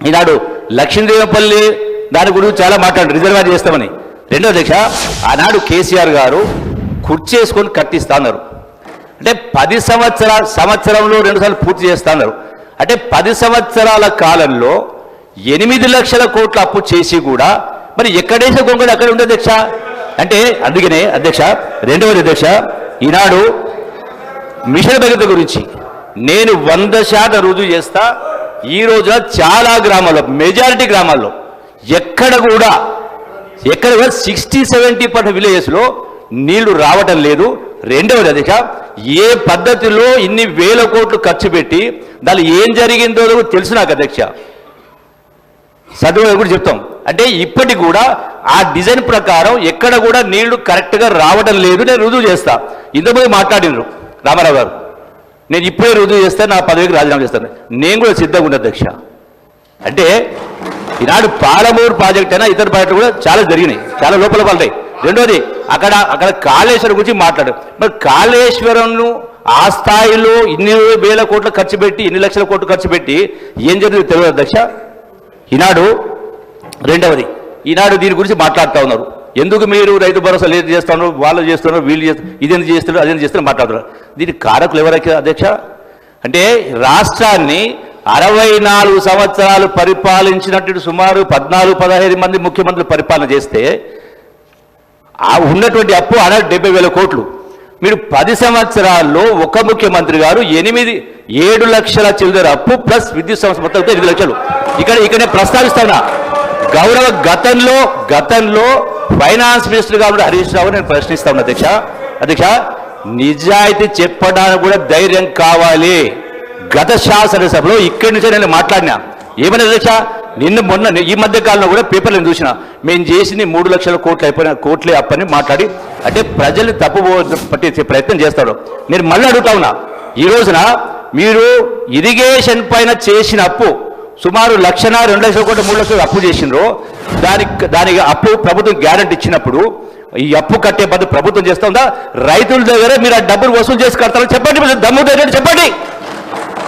ఈనాడు లక్ష్మీదేవపల్లి దాని గురించి చాలా మాట్లాడు రిజర్వాయర్ చేస్తామని. రెండో అధ్యక్ష ఆనాడు కేసీఆర్ గారు కుర్చేసుకొని కట్టిస్తా అన్నారు అంటే పది సంవత్సరాల సంవత్సరంలో రెండుసార్లు పూర్తి చేస్తా అన్నారు అంటే పది సంవత్సరాల కాలంలో ఎనిమిది లక్షల కోట్ల అప్పు చేసి కూడా మరి ఎక్కడేసే గొంగడు అక్కడ ఉంది అధ్యక్ష అంటే అందుకనే అధ్యక్ష రెండవది అధ్యక్ష ఈనాడు మిషన్ భగత గురించి నేను వంద శాతం రుజువు చేస్తా ఈ రోజున చాలా గ్రామాల్లో మెజారిటీ గ్రామాల్లో ఎక్కడ కూడా ఎక్కడ కూడా సిక్స్టీ సెవెంటీ పర్సెంట్ విలేజెస్లో నీళ్ళు రావటం లేదు. రెండవది అధ్యక్ష ఏ పద్ధతిలో ఇన్ని వేల కోట్లు ఖర్చు పెట్టి దాని ఏం జరిగిందో తెలుసు నాకు అధ్యక్ష. చదువు కూడా చెప్తాం. అంటే ఇప్పటికి కూడా ఆ డిజైన్ ప్రకారం ఎక్కడ కూడా నీళ్ళు కరెక్ట్గా రావడం లేదు నేను రుజువు చేస్తా. ఇంతకుముందు మాట్లాడినారు రామారావు గారు. నేను ఇప్పుడే రుజువు చేస్తే నా పదవికి రాజీనామా చేస్తాను. నేను కూడా సిద్ధంగా ఉన్న అధ్యక్ష. అంటే ఈనాడు పాలమూరు ప్రాజెక్ట్ అయినా ఇతర ప్రాజెక్టు కూడా చాలా జరిగినాయి. చాలా లోపల పడ్డాయి రెండోది అక్కడ అక్కడ కాళేశ్వరం గురించి మాట్లాడు. మరి కాళేశ్వరంను ఆ స్థాయిలో ఇన్ని వేల కోట్లు ఖర్చు పెట్టి ఇన్ని లక్షల కోట్లు ఖర్చు పెట్టి ఏం జరిగింది తెలియదు అధ్యక్ష. ఈనాడు రెండవది ఈనాడు దీని గురించి మాట్లాడుతూ ఉన్నారు. ఎందుకు మీరు రైతు భరోసా లేదు చేస్తున్నారు వాళ్ళు చేస్తున్నారు వీళ్ళు చేస్తారు ఇదేం చేస్తున్నారు అదేం చేస్తున్నారు మాట్లాడుతున్నారు. దీనికి కారకులు ఎవరైతే అధ్యక్ష? అంటే రాష్ట్రాన్ని అరవై నాలుగు సంవత్సరాలు పరిపాలించినట్టు సుమారు పద్నాలుగు పదహైదు మంది ముఖ్యమంత్రులు పరిపాలన చేస్తే ఆ ఉన్నటువంటి అప్పు అరవై డెబ్బై వేల కోట్లు. మీరు పది సంవత్సరాల్లో ఒక ముఖ్యమంత్రి గారు ఎనిమిది ఏడు లక్షల చిల్లర అప్పు ప్లస్ విద్యుత్ సంస్థ మొత్తం ఎనిమిది లక్షలు. ఇక్కడ ఇక్కడ నేను గౌరవ గతంలో గతంలో ఫైనాన్స్ మినిస్టర్గా కాబట్టి హరీష్ రావు నేను ప్రశ్నిస్తా ఉన్నా అధ్యక్ష. అధ్యక్ష నిజాయితీ చెప్పడానికి కూడా ధైర్యం కావాలి. గత శాసనసభలో ఇక్కడి నుంచే నేను మాట్లాడినా. ఏమైనా అధ్యక్ష? నిన్న మొన్న ఈ మధ్య కాలంలో కూడా పేపర్లు చూసిన. మేము చేసింది మూడు లక్షల కోట్లు అయిపోయిన కోట్లే అప్పని మాట్లాడి అంటే ప్రజలు తప్పు పట్టించే ప్రయత్నం చేస్తాడు. నేను మళ్ళీ అడుగుతా ఉన్నా ఈ రోజున మీరు ఇరిగేషన్ పైన చేసిన అప్పు సుమారు లక్షణ రెండు లక్షల కోట్ల మూడు లక్షలు అప్పు చేసిండ్రు. దానికి దానికి అప్పు ప్రభుత్వం గ్యారంటీ ఇచ్చినప్పుడు ఈ అప్పు కట్టే బదులు ప్రభుత్వం చేస్తుందా? రైతుల దగ్గర మీరు ఆ డబ్బులు వసూలు చేసి కడతారని చెప్పండి మీరు దమ్ము దగ్గర చెప్పండి.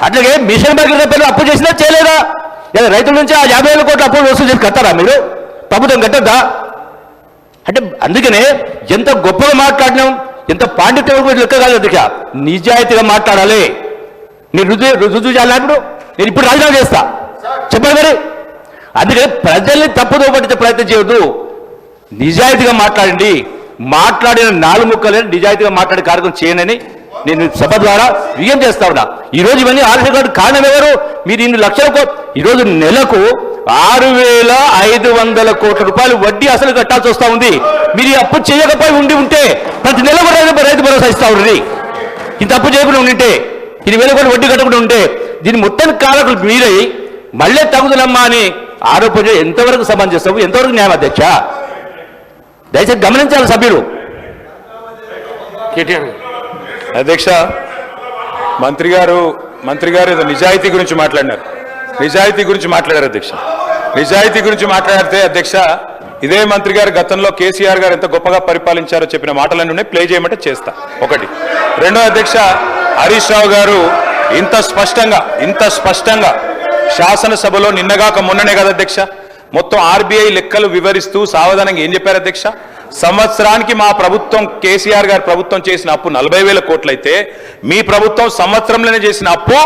అట్లాగే మిషన్ భగీరథ పేరు అప్పు చేసినా చేయలేదా? లేదా రైతుల నుంచి ఆ యాభై వేల కోట్ల అప్పులు వసూలు చేసి కట్టారా మీరు? ప్రభుత్వం కట్టద్దా? అంటే అందుకనే ఎంత గొప్పగా మాట్లాడినాం ఎంత పాండిత్యం కూడా లెక్క కాదు అధ్యక్ష నిజాయితీగా మాట్లాడాలి. నేను రుజువు రుజువు చేయాలన్నప్పుడు నేను ఇప్పుడు రాజీనామా చేస్తా. చెప్పగలరు అందుకని ప్రజల్ని తప్పుదో పట్టించే ప్రయత్నం చేయొద్దు. నిజాయితీగా మాట్లాడండి. మాట్లాడిన నాలుగు ముక్కలని నిజాయితీగా మాట్లాడే కార్యక్రమం చేయనని నేను సభ ద్వారా విజయం చేస్తా ఉన్నా. ఈ రోజు ఇవన్నీ ఆలస్యం కారణం ఎవరు? మీరు ఇన్ని లక్షల ఈరోజు నెలకు ఆరు వేల ఐదు వందల కోట్ల రూపాయలు వడ్డీ అసలు కట్టాల్సి వస్తా ఉంది. మీరు ఈ అప్పు చేయకపోయి ఉండి ఉంటే ప్రతి నెల కూడా రైతు రైతు భరోసా ఇస్తా ఉండి ఇంత అప్పు చేయకుండా ఉండింటే ఇది వేల కోట్లు వడ్డీ కట్టకుండా ఉంటే దీని మొత్తం కారకులు మీరై మళ్ళీ తగుదలమ్మా అని ఆరోపణ ఎంతవరకు సమంజసం ఎంతవరకు న్యాయం అధ్యక్ష? దయచేసి గమనించాలి సభ్యులు. కేటీఆర్ అధ్యక్ష మంత్రి గారు మంత్రి గారు ఏదో నిజాయితీ గురించి మాట్లాడినారు. నిజాయితీ గురించి మాట్లాడారు అధ్యక్ష. నిజాయితీ గురించి మాట్లాడితే అధ్యక్ష ఇదే మంత్రి గారు గతంలో కేసీఆర్ గారు ఎంత గొప్పగా పరిపాలించారో చెప్పిన మాటలన్నీ ప్లే చేయమంటే చేస్తా. ఒకటి. రెండో అధ్యక్ష హరీష్ రావు గారు ఇంత స్పష్టంగా ఇంత స్పష్టంగా శాసనసభలో నిన్నగాక మొన్ననే కదా అధ్యక్ష? మొత్తం ఆర్బీఐ లెక్కలు వివరిస్తూ సావధానంగా ఏం చెప్పారు అధ్యక్ష? సంవత్సరానికి మా ప్రభుత్వం కేసీఆర్ గారి ప్రభుత్వం చేసిన అప్పు నలభై వేల కోట్లయితే మీ ప్రభుత్వం సంవత్సరంలోనే చేసిన అప్పు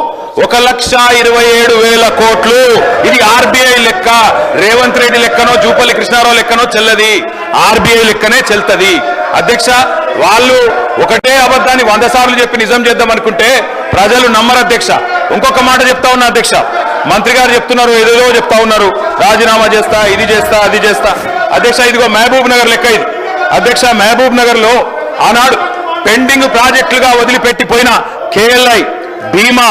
ఒక లక్ష ఇరవై ఏడు వేల కోట్లు. ఇది ఆర్బీఐ లెక్క. రేవంత్ రెడ్డి లెక్కనో జూపల్లి కృష్ణారావు లెక్కనో చెల్లది. ఆర్బీఐ లెక్కనే చెల్తది. అధ్యక్ష వాళ్ళు ఒకటే అబద్ధాన్ని వంద సార్లు చెప్పి నిజం చేద్దాం అనుకుంటే ప్రజలు నమ్మరు అధ్యక్ష. ఇంకొక మాట చెప్తా ఉన్నా అధ్యక్ష. మంత్రి గారు చెప్తున్నారు ఏదేదో చెప్తా ఉన్నారు. రాజీనామా చేస్తా ఇది చేస్తా అది చేస్తా. అధ్యక్ష ఇదిగో మహబూబ్ నగర్ లెక్క ఇది. అధ్యక్ష మహబూబ్ నగర్లో ఆనాడు పెండింగ్ ప్రాజెక్టులుగా వదిలిపెట్టిపోయిన కేఎల్ఐ భీమా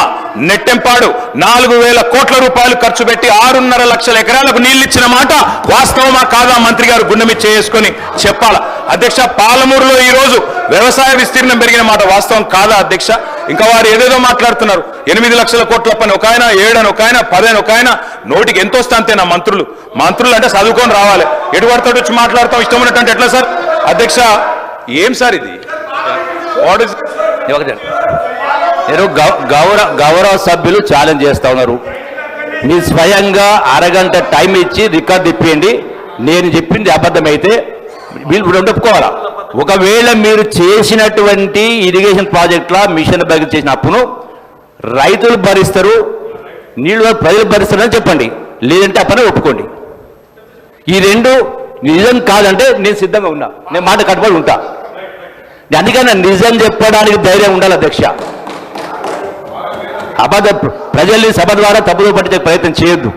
నెట్టెంపాడు నాలుగు వేల కోట్ల రూపాయలు ఖర్చు పెట్టి ఆరున్నర లక్షల ఎకరాలకు నీళ్ళిచ్చిన ఇచ్చిన మాట వాస్తవమా కాదా మంత్రి గారు గుండెమి చేసుకొని చెప్పాల? అధ్యక్ష పాలమూరులో ఈ రోజు వ్యవసాయ విస్తీర్ణం పెరిగిన మాట వాస్తవం కాదా అధ్యక్ష? ఇంకా వారు ఏదేదో మాట్లాడుతున్నారు. ఎనిమిది లక్షల కోట్ల పని ఒక ఆయన ఏడని ఒక ఆయన పదని ఒక ఆయన నోటికి ఎంత వస్తే అంతేనా మంత్రులు. మంత్రులు అంటే చదువుకొని రావాలి. ఎటువడతాడు వచ్చి మాట్లాడతాం ఇష్టం ఉన్నట్టు ఎట్లా సార్? అధ్యక్ష ఏం సార్ ఇది? వాట్ ఇస్ నేను గౌ- గౌరవ గౌరవ సభ్యులు ఛాలెంజ్ చేస్తా ఉన్నారు. మీరు స్వయంగా అరగంట టైం ఇచ్చి రికార్డు ఇప్పియండి నేను చెప్పింది అబద్ధమైతే వీళ్ళు ఇప్పుడు ఒప్పుకోవాలా? ఒకవేళ మీరు చేసినటువంటి ఇరిగేషన్ ప్రాజెక్టుల మిషన్ బయట చేసిన అప్పును రైతులు భరిస్తారు నీళ్ళు ప్రజలు భరిస్తారని చెప్పండి. లేదంటే ఆ పని ఒప్పుకోండి. ఈ రెండు నిజం కాదంటే నేను సిద్ధంగా ఉన్నా. నేను మాట కట్టుబడి ఉంటా. అందుకని నిజం చెప్పడానికి ధైర్యం ఉండాలి అధ్యక్ష. అబద్ధ ప్రజల్ని సభ ద్వారా తప్పుదో పట్టించే ప్రయత్నం చేయొద్దు.